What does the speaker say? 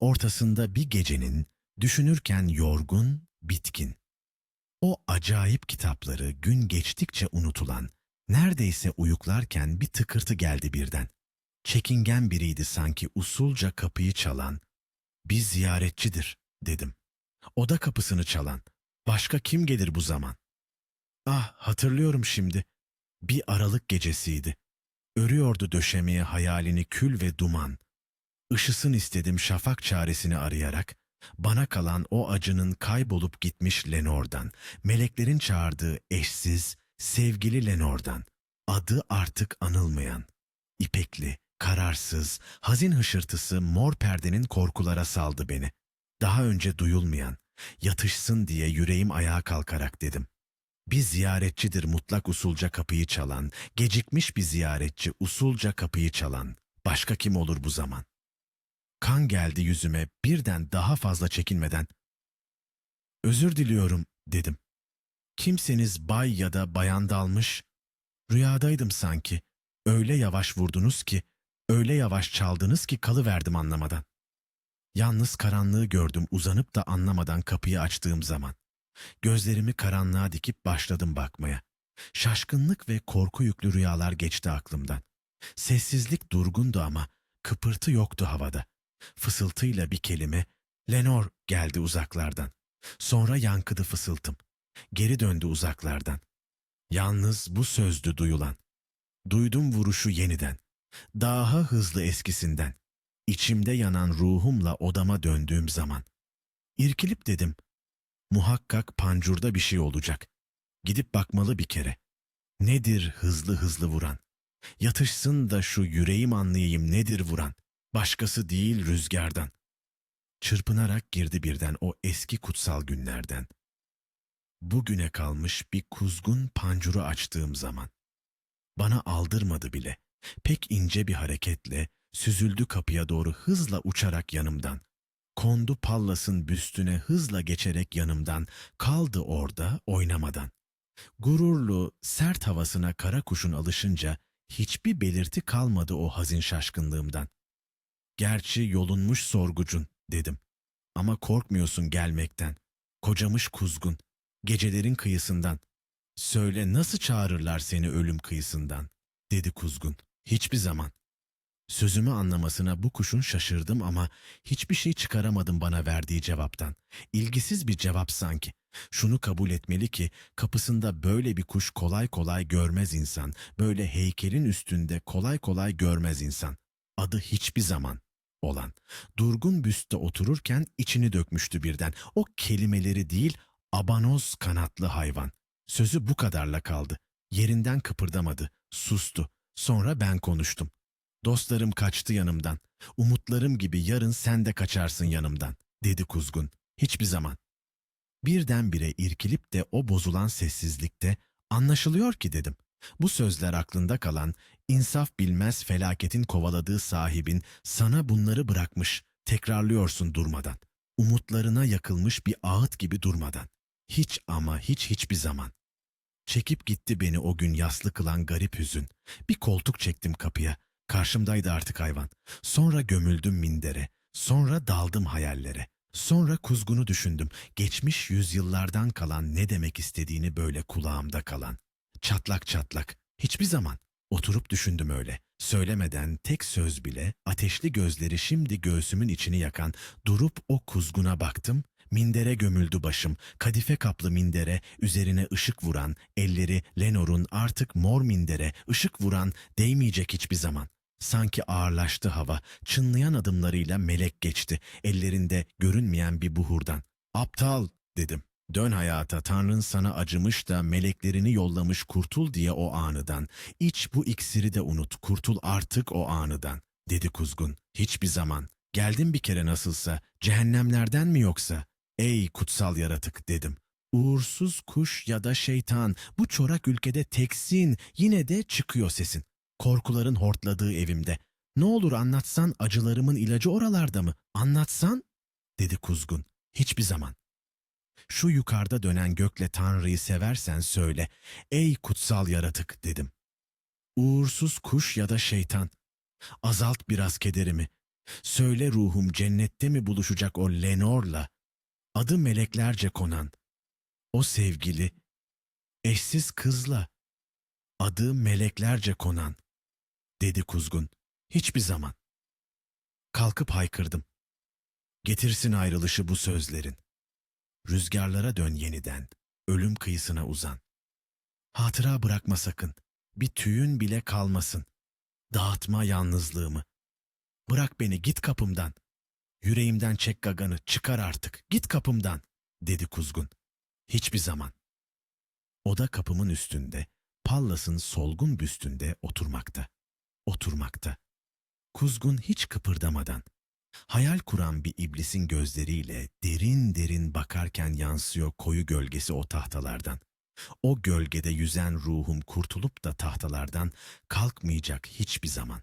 ortasında bir gecenin düşünürken yorgun, bitkin. O acayip kitapları gün geçtikçe unutulan, neredeyse uyuklarken bir tıkırtı geldi birden. Çekingen biriydi sanki usulca kapıyı çalan. Bir ziyaretçidir dedim. Oda kapısını çalan. Başka kim gelir bu zaman? Ah hatırlıyorum şimdi. Bir aralık gecesiydi. Örüyordu döşemeye hayalini kül ve duman. Işısın istedim şafak çaresini arayarak. Bana kalan o acının kaybolup gitmiş Lenor'dan, meleklerin çağırdığı eşsiz, sevgili Lenor'dan, adı artık anılmayan, ipekli, kararsız, hazin hışırtısı mor perdenin korkulara saldı beni. Daha önce duyulmayan, yatışsın diye yüreğim ayağa kalkarak dedim. Bir ziyaretçidir mutlak usulca kapıyı çalan, gecikmiş bir ziyaretçi usulca kapıyı çalan. Başka kim olur bu zaman? Kan geldi yüzüme birden daha fazla çekinmeden. Özür diliyorum dedim. Kimseniz bay ya da bayan dalmış. Rüyadaydım sanki. Öyle yavaş vurdunuz ki, öyle yavaş çaldınız ki kalıverdim anlamadan. Yalnız karanlığı gördüm uzanıp da anlamadan kapıyı açtığım zaman. Gözlerimi karanlığa dikip başladım bakmaya. Şaşkınlık ve korku yüklü rüyalar geçti aklımdan. Sessizlik durgundu ama kıpırtı yoktu havada. Fısıltıyla bir kelime, Lenor geldi uzaklardan. Sonra yankıdı fısıltım. Geri döndü uzaklardan. Yalnız bu sözdü duyulan. Duydum vuruşu yeniden. Daha hızlı eskisinden. İçimde yanan ruhumla odama döndüğüm zaman. İrkilip dedim, muhakkak pancurda bir şey olacak. Gidip bakmalı bir kere. Nedir hızlı hızlı vuran? Yatışsın da şu yüreğim anlayayım nedir vuran? Başkası değil rüzgardan. Çırpınarak girdi birden o eski kutsal günlerden. Bugüne kalmış bir kuzgun pancuru açtığım zaman. Bana aldırmadı bile. Pek ince bir hareketle süzüldü kapıya doğru hızla uçarak yanımdan. Kondu Pallas'ın büstüne hızla geçerek yanımdan, kaldı orada oynamadan. Gururlu, sert havasına kara kuşun alışınca hiçbir belirti kalmadı o hazin şaşkınlığımdan. Gerçi yolunmuş sorgucun dedim. Ama korkmuyorsun gelmekten. Kocamış kuzgun, gecelerin kıyısından. Söyle nasıl çağırırlar seni ölüm kıyısından, dedi kuzgun. Hiçbir zaman. Sözümü anlamasına bu kuşun şaşırdım ama hiçbir şey çıkaramadım bana verdiği cevaptan. İlgisiz bir cevap sanki. Şunu kabul etmeli ki kapısında böyle bir kuş kolay kolay görmez insan. Böyle heykelin üstünde kolay kolay görmez insan. Adı hiçbir zaman olan. Durgun büstte otururken içini dökmüştü birden. O kelimeleri değil, abanoz kanatlı hayvan. Sözü bu kadarla kaldı. Yerinden kıpırdamadı, sustu. Sonra ben konuştum. Dostlarım kaçtı yanımdan. Umutlarım gibi yarın sen de kaçarsın yanımdan, dedi kuzgun. Hiçbir zaman. Birdenbire irkilip de o bozulan sessizlikte anlaşılıyor ki dedim. Bu sözler aklında kalan, insaf bilmez felaketin kovaladığı sahibin sana bunları bırakmış, tekrarlıyorsun durmadan. Umutlarına yakılmış bir ağıt gibi durmadan. Hiç ama hiç hiçbir zaman. Çekip gitti beni o gün yaslı kılan garip hüzün. Bir koltuk çektim kapıya. Karşımdaydı artık hayvan. Sonra gömüldüm mindere. Sonra daldım hayallere. Sonra kuzgunu düşündüm. Geçmiş yüzyıllardan kalan ne demek istediğini böyle kulağımda kalan. Çatlak çatlak. Hiçbir zaman. Oturup düşündüm öyle. Söylemeden tek söz bile ateşli gözleri şimdi göğsümün içini yakan durup o kuzguna baktım. Mindere gömüldü başım. Kadife kaplı mindere, üzerine ışık vuran, elleri Lenor'un artık mor mindere, ışık vuran, değmeyecek hiçbir zaman. Sanki ağırlaştı hava, çınlayan adımlarıyla melek geçti, ellerinde görünmeyen bir buhurdan. Aptal dedim. Dön hayata, Tanrın sana acımış da meleklerini yollamış kurtul diye o anıdan. İç bu iksiri de unut, kurtul artık o anıdan, dedi kuzgun. Hiçbir zaman. Geldin bir kere nasılsa, cehennemlerden mi yoksa? Ey kutsal yaratık dedim. Uğursuz kuş ya da şeytan, bu çorak ülkede teksin, yine de çıkıyor sesin. Korkuların hortladığı evimde. Ne olur anlatsan acılarımın ilacı oralarda mı? Anlatsan? dedi kuzgun. Hiçbir zaman. Şu yukarıda dönen gökle Tanrı'yı seversen söyle. Ey kutsal yaratık dedim. Uğursuz kuş ya da şeytan. Azalt biraz kederimi. Söyle ruhum cennette mi buluşacak o Lenor'la? Adı meleklerce konan. O sevgili, eşsiz kızla. Adı meleklerce konan. Dedi kuzgun. Hiçbir zaman. Kalkıp haykırdım. Getirsin ayrılışı bu sözlerin. Rüzgarlara dön yeniden. Ölüm kıyısına uzan. Hatıra bırakma sakın. Bir tüyün bile kalmasın. Dağıtma yalnızlığımı. Bırak beni git kapımdan. Yüreğimden çek gaganı çıkar artık. Git kapımdan dedi kuzgun. Hiçbir zaman. O da kapımın üstünde, Pallas'ın solgun büstünde oturmakta. Oturmakta. Kuzgun hiç kıpırdamadan, hayal kuran bir iblisin gözleriyle derin derin bakarken yansıyor koyu gölgesi o tahtalardan. O gölgede yüzen ruhum kurtulup da tahtalardan kalkmayacak hiçbir zaman.